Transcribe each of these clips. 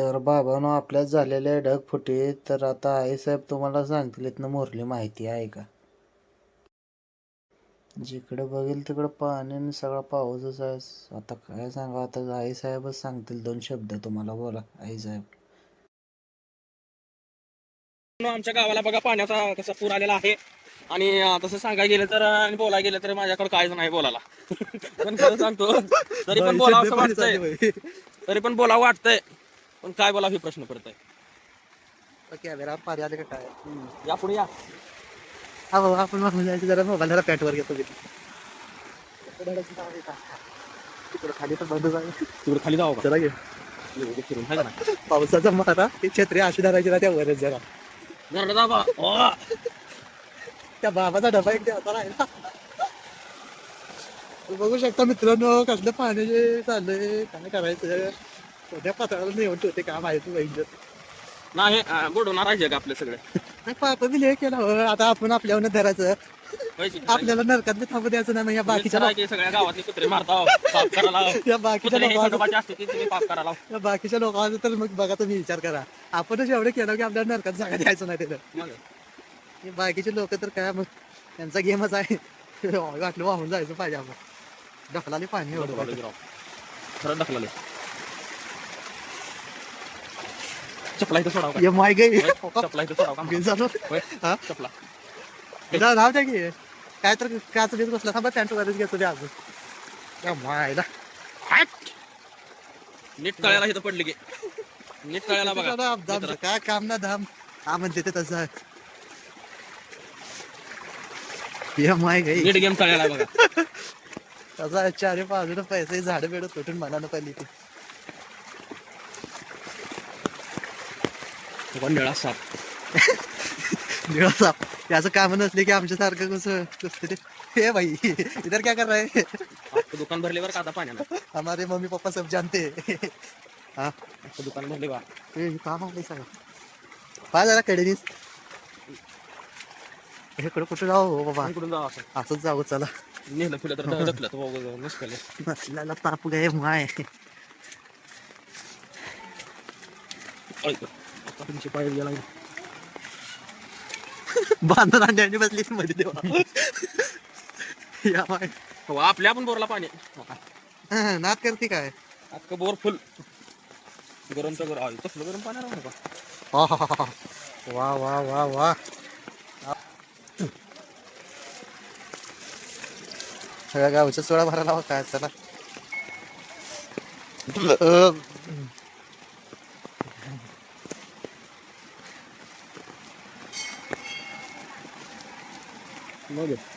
तर बाबांनो आपल्यात झालेल्या ढगफुटी तर आता आईसाहेब तुम्हाला सांगतील इथनं मोरली माहिती आहे का? जिकडे बघेल तिकडं पाणी आणि सगळा पाऊसच आहे. आता काय सांगा आता आईसाहेबच सांगतील दोन शब्द तुम्हाला. बोला आईसाहेब. आमच्या गावाला बघा पाण्याचा कसा पूर आलेला आहे. आणि तसं सांगायला गेलं तर आणि बोलायला गेलं तर माझ्याकडे काहीच नाही बोलायला. पण खरं सांगतो तरी पण बोलावं असं वाटतंय. तरी पण बोलावं वाटतंय. पण काय बोलावं हे प्रश्न पडतंय. कॅमेरा पाणी आले का काय? या पुढे या. हा बाबा आपण मागून जायचं जरा मोबाईल जरा पॅटवर घेतो तिकडे. खाली तर बंद तिकडे खाली जावं का जरा घे फिरून हाय का नाही? पावसाचा मारा ते छत्री अशी धरायची ना त्या वरच जरा. जरा जा बा. ओ, त्या बाबाचा डबा एक द्यायचा राहिला. बघू शकता मित्रांनो कसलं पाणी जे चाललंय काय करायचं? पातळाला नाही अं, बुडवणार आहे जग आपलं सगळं? पापा बी लय केला हो. आता आपण आपल्यावर धरायचं. की? आपल्याला नरकात बी थांबू द्यायचं नाही मग या बाकीच्या बाकीच्या सगळ्या गावातले कुत्रे मारता साफ करायला या बाकीच्या कुत्रे हे लोकांना खंडोबाचे असते ते तुम्ही पाप करायला या बाकीच्या लोकांचं तर मग बघा तुम्ही विचार करा. आपणच एवढं केलं की आपल्याला नरकात जागा द्यायचं नाही त्याला. मग? हे बाकीचे लोक तर काय मग त्यांचा गेमच आहे. वाटलं वाहून जायचं पाहिजे आपण. ढकलाले पाणी एवढं. खरं ढकलाले. चपला इथं सोडाव का? ये माय गे होय, चपला इथं सोडाव का घेऊन चालू होय, हा? चपला जा- राहू द्या की काय तर काच बीच बसला थांबा घेतो द्या अजून या मायला नीट तळ्याला इथं पडली की नीट तळ्याला बघा धाम-. काय काम ना धाम हा म्हणते ते तसं ये माय गे नीट गेम तळ्याला बघा तसा चारी बाजूला पैसे झाडं बिडं तुटून मनानं पहिली ती निळा साप. निळा साप. त्याचं काम नसले की आमच्या सारखं कसं कसं ते. हे भाई इधर क्या कर रहे हैं आपलं दुकान भरले बरं का आता पाण्यानं? हमारे मम्मी पप्पा सब जानते. हैं. दुकान भरले बा. हे काम आहे सगळं. पहा जरा कडेनीस इकडं कुठं जाऊ हो बाबा? इकडून जाऊ असं? असंच जाऊ चला. नेलं फिरलं तर ढकलं तर नसकले नसल्याला ताप गे माय तुमची पाय गेला बांधून अंड्याने बसली मध्ये देवा या हो, आपल्या आपण बोरला पाणी हा, नाद करते काय आता बोर फुल गरम तर गरम तसलं गरम पाणी राहू नका. वा वा वा वा सगळ्या गावच्या सोळा भरायला हवा काय चला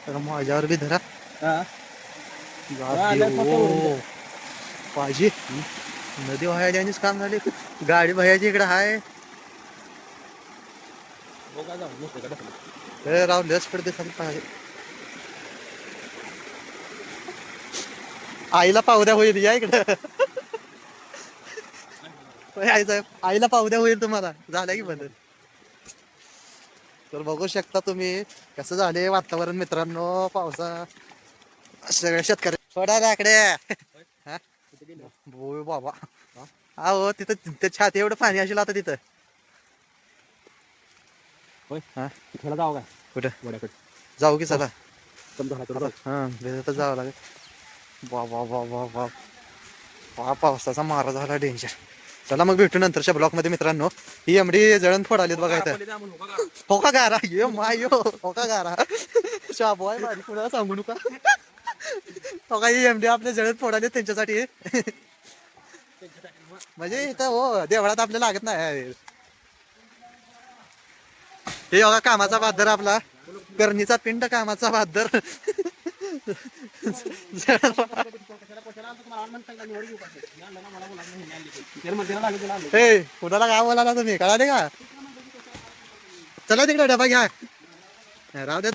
तर माझ्यावर बी धरा. हा. पाहिजे. नदी वाहायची काम झाले. गाडी भयाची इकडे हाय. राव लस पडते खाली पाहिजे आईला पाहुद्या होईल या इकडं. आई साहेब आईला पाहुद्या होईल तुम्हाला. झाल्या की बदल तर बघू शकता तुम्ही कसं झाले वातावरण मित्रांनो पावसा सगळ्या शेतकऱ्या सोडा राकडे हा? होय बाबा. हा हो तिथं तिथं छाती एवढं पाणी असेल आता तिथं. जाऊ काय? कुठं? वड्याकडे. जाऊ की चला. हा भिजत जावं लागेल. वा वा वा पावसाचा मारा झाला डेंजर चला मग भेटू नंतरच्या ब्लॉकमध्ये मित्रांनो. ही एमडी जळण फोडालीत बघा इथं. हो का? गारा. ये माय यो होका गारा. शॉप आहे बारी कुणाला सांगू नका. होका ही एमडी आपल्या जळण फोडाले त्यांच्यासाठी. म्हणजे इथं हो देवळात आपल्याला लागत नाही. हे बघा कामाचा बहादर आपला. करणीचा पिंड कामाचा बहादर त्याला कुणाला काय बोलायला तुम्ही? कळाले का? चला तिकडे डबा घ्या. राहू दे